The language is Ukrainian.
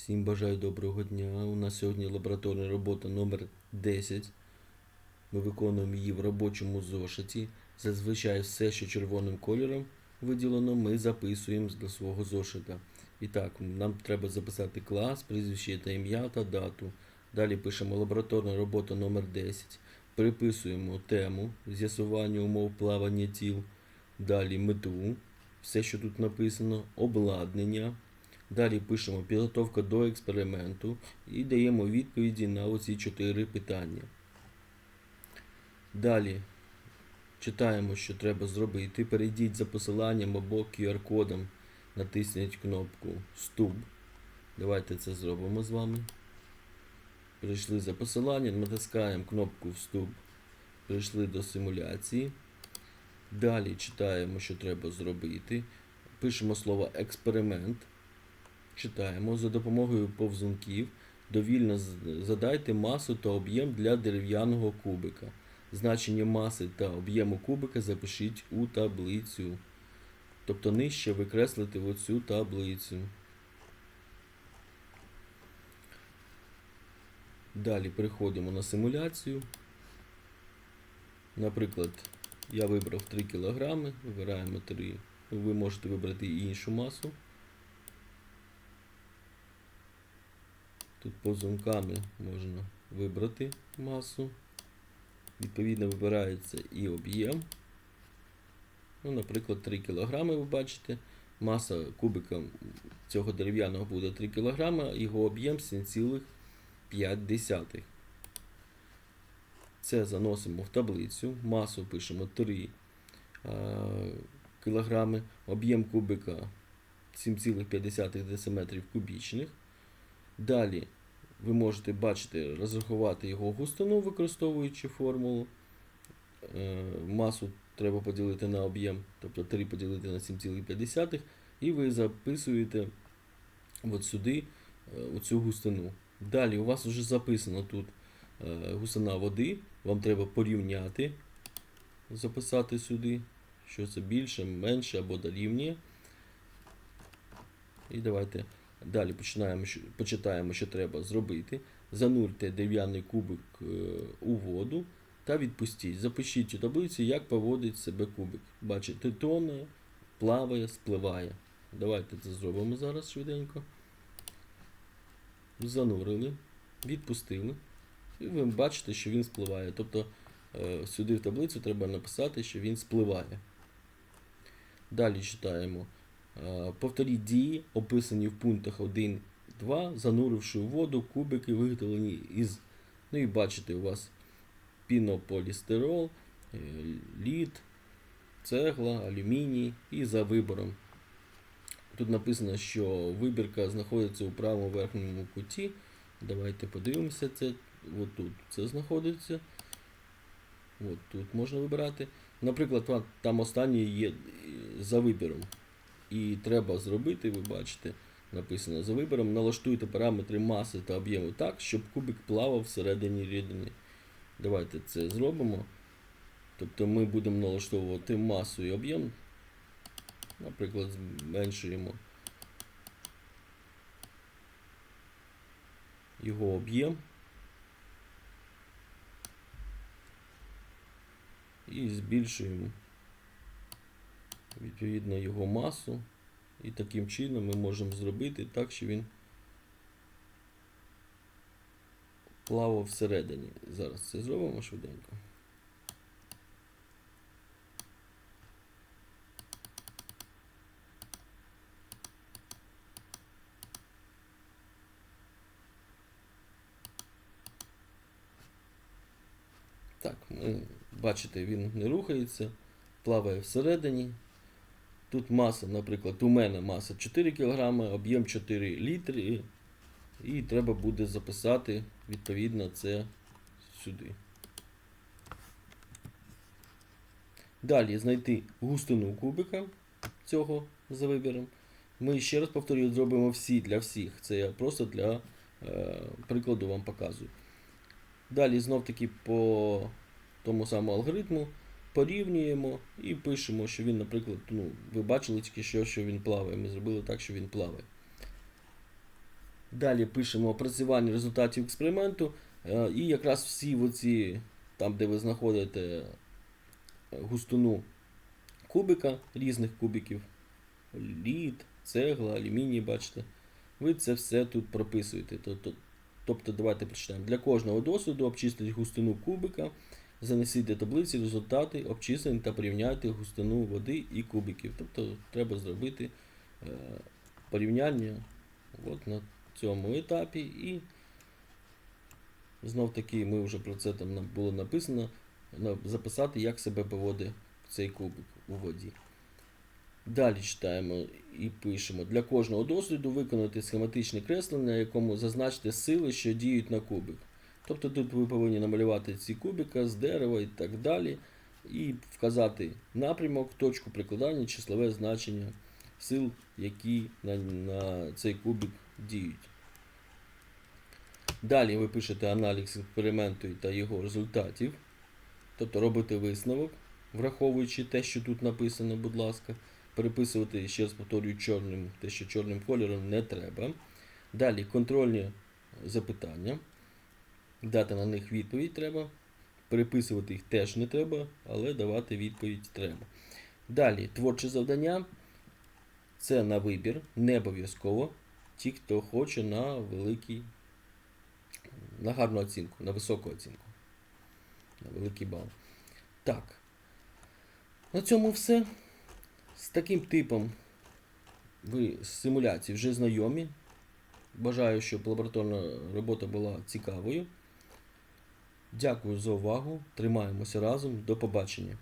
Всім бажаю доброго дня. У нас сьогодні лабораторна робота номер 10. Ми виконуємо її в робочому зошиті. Зазвичай все, що червоним кольором виділено, ми записуємо до свого зошита. І так, нам треба записати клас, прізвище та ім'я та дату. Далі пишемо лабораторна робота номер 10. Переписуємо тему з'ясування умов плавання тіл. Далі мету, все, що тут написано, обладнання. Далі пишемо підготовка до експерименту і даємо відповіді на оці чотири питання. Далі читаємо, що треба зробити. Перейдіть за посиланням або QR-кодом, натисніть кнопку Вступ. Давайте це зробимо з вами. Перейшли за посиланням, натискаємо кнопку Вступ. Перейшли до симуляції. Далі читаємо, що треба зробити. Пишемо слово експеримент. Читаємо за допомогою повзунків. Довільно задайте масу та об'єм для дерев'яного кубика. Значення маси та об'єму кубика запишіть у таблицю. Тобто нижче викреслити оцю таблицю. Далі переходимо на симуляцію. Наприклад, я вибрав 3 кг, вибираємо 3. Ви можете вибрати і іншу масу. Тут позумками можна вибрати масу. Відповідно, вибирається і об'єм. Ну, наприклад, 3 кг ви бачите. Маса кубика цього дерев'яного буде 3 кг, його об'єм 7,5. Це заносимо в таблицю. Масу пишемо 3 кг, об'єм кубика 7,5 дециметрів кубічних. Далі ви можете бачити, розрахувати його густину, використовуючи формулу. Е, Масу треба поділити на об'єм, тобто 3 поділити на 7,5, і ви записуєте от сюди е, оцю густину. Далі у вас вже записано тут е, густина води, вам треба порівняти, записати сюди, що це більше, менше або дорівнює. І давайте Далі починаємо, почитаємо, що треба зробити. Занурте дерев'яний кубик е, у воду та відпустіть. Запишіть у таблиці, як поводить себе кубик. Бачите, тоне, плаває, спливає. Давайте це зробимо зараз швиденько. Занурили, відпустили. І ви бачите, що він спливає. Тобто е, сюди в таблицю треба написати, що він спливає. Далі читаємо. Е, Повторіть дії, описані в пунктах 1, 2, зануривши у воду кубики, виготовлені із. Ну і бачите, у вас пінополістирол, е, лід, цегла, алюміній і за вибором. Тут написано, що вибірка знаходиться у правому верхньому куті. Давайте подивимося це. Тут це знаходиться. От тут можна вибирати. Наприклад, там останнє є е, за вибіром. І треба зробити, ви бачите, написано за вибором, налаштуйте параметри маси та об'єму так, щоб кубик плавав всередині рідини. Давайте це зробимо. Тобто ми будемо налаштовувати масу і об'єм. Наприклад, зменшуємо його об'єм. І збільшуємо відповідно його масу. І таким чином ми можемо зробити так, що він плавав всередині. Зараз це зробимо швиденько. Так, ми, бачите, він не рухається, плаває всередині. Тут маса, наприклад, у мене маса 4 кг, об'єм 4 літри. І треба буде записати відповідно це сюди. Далі знайти густину кубика цього за вибіром. Ми ще раз повторюю, зробимо всі для всіх. Це я просто для е, прикладу вам показую. Далі знов таки по тому самому алгоритму порівнюємо і пишемо, що він, наприклад, ну, ви бачили тільки що, що він плаває. Ми зробили так, що він плаває. Далі пишемо опрацювання результатів експерименту. е, І якраз всі оці, там, де ви знаходите е, густину кубика, різних кубиків, лід, цегла, алюміній, бачите, ви це все тут прописуєте. Тобто, давайте прочитаємо. Для кожного досвіду обчисліть густину кубика, занесіть таблиці результати обчислень та порівняйте густину води і кубиків. Тобто треба зробити е, порівняння от на цьому етапі і знов таки ми вже про це там було написано. Записати, як себе поводить цей кубик у воді. Далі читаємо і пишемо. Для кожного досліду виконати схематичне креслення, на якому зазначте сили, що діють на кубик. Тобто тут ви повинні намалювати ці кубика з дерева і так далі, і вказати напрямок, точку прикладання, числове значення сил, які на, на цей кубик діють. Далі ви пишете аналіз експерименту та його результатів. Тобто робите висновок, враховуючи те, що тут написано, будь ласка. Переписувати, ще раз повторюю, чорним, те, що чорним кольором не треба. Далі контрольні запитання. Дати на них відповідь треба. Переписувати їх теж не треба, але давати відповідь треба. Далі творче завдання. Це на вибір, не обов'язково. Ті, хто хоче на великий, на гарну оцінку, на високу оцінку. На великий бал. Так. На цьому все. З таким типом ви з симуляції вже знайомі. Бажаю, щоб лабораторна робота була цікавою. Дякую за увагу. Тримаємося разом. До побачення.